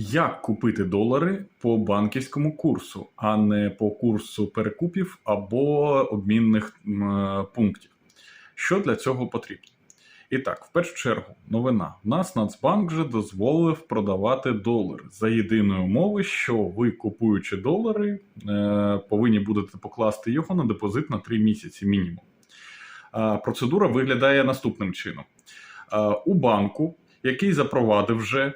Як купити долари по банківському курсу, а не по курсу перекупів або обмінних е, пунктів? Що для цього потрібно? І так, в першу чергу, новина. У нас Нацбанк вже дозволив продавати долари за єдиної умови, що ви, купуючи долари, е, повинні будете покласти його на депозит на 3 місяці мінімум. Процедура виглядає наступним чином: у банку, який запровадив вже Е,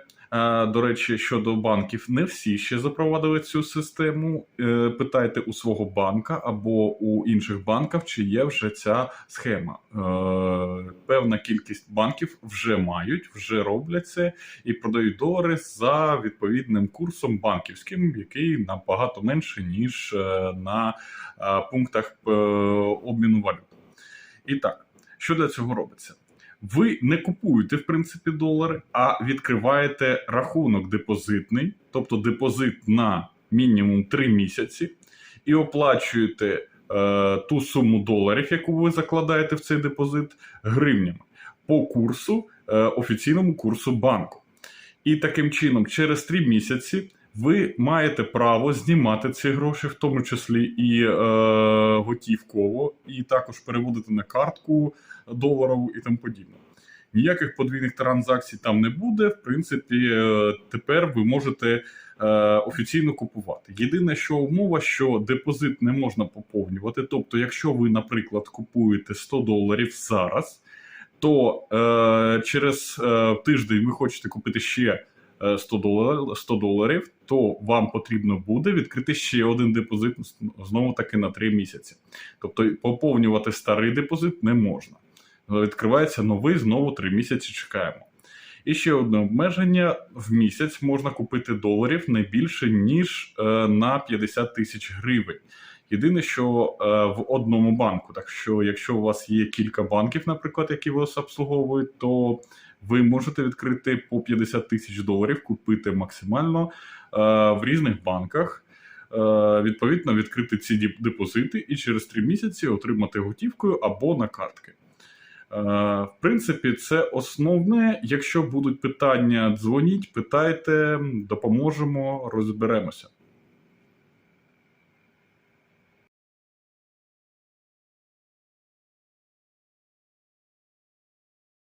До речі, щодо банків, не всі ще запровадили цю систему. Е, Питайте у свого банка або у інших банків, чи є вже ця схема. Е, Певна кількість банків вже мають, вже роблять це і продають долари за відповідним курсом банківським, який набагато менше ніж е, на е, пунктах е, обміну валют. І так, що для цього робиться? Ви не купуєте в принципі долари, а відкриваєте рахунок депозитний, тобто депозит на мінімум 3 місяці, і оплачуєте е, ту суму доларів, яку ви закладаєте в цей депозит, гривнями по курсу, е, офіційному курсу банку. І таким чином, через 3 місяці. Ви маєте право знімати ці гроші, в тому числі і е, готівково, і також переводити на картку доларову і тому подібне. Ніяких подвійних транзакцій там не буде. В принципі, е, тепер ви можете е, офіційно купувати. Єдине, що умова, що депозит не можна поповнювати. Тобто, якщо ви, наприклад, купуєте 100 доларів зараз, то е, через е, тиждень ви хочете купити ще. Е, 100 доларів, 100 доларів, то вам потрібно буде відкрити ще один депозит знову таки на 3 місяці. Тобто поповнювати старий депозит не можна. Відкривається новий, знову 3 місяці чекаємо. І ще одне обмеження: в місяць можна купити доларів не більше, ніж е, на 50 тисяч гривень. Єдине, що е, в одному банку. Так що, якщо у вас є кілька банків, наприклад, які вас обслуговують, то ви можете відкрити по 50 тисяч доларів, купити максимально е, в різних банках. Е, Відповідно, відкрити ці депозити і через 3 місяці отримати готівкою або на картки. Е, В принципі, це основне. Якщо будуть питання, дзвоніть, питайте, допоможемо, розберемося.